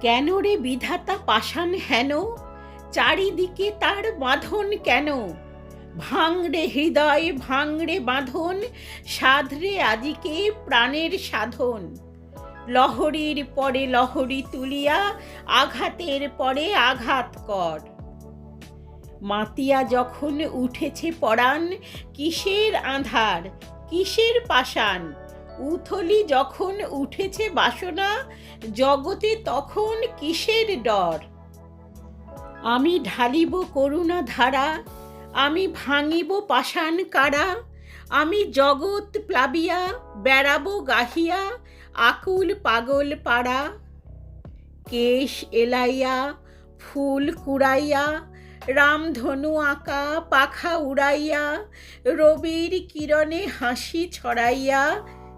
কেন রে বিধাতা পাষাণ হেন? চারিদিকে তার বাঁধন কেন? ভাঙড়ে হৃদয়, ভাঙড়ে বাঁধন, সাধরে আজিকে প্রাণের সাধন। লহরীর পরে লহরী তুলিয়া, আঘাতের পরে আঘাত কর। মাতিয়া যখন উঠেছে পরাণ, কিসের আধার, কিসের পাষাণ? উথলি যখন উঠেছে বাসনা, জগতে তখন কিসের ডর? আমি ঢালিব করুণা ধারা, আমি ভাঙিব পাষাণ কারা, আমি জগৎ প্লাবিয়া, বেড়াবো গাহিয়া, আকুল পাগল পাড়া। কেশ এলাইয়া, ফুল কুড়াইয়া, রামধনু আঁকা, পাখা উড়াইয়া, রবির কিরণে হাসি ছড়াইয়া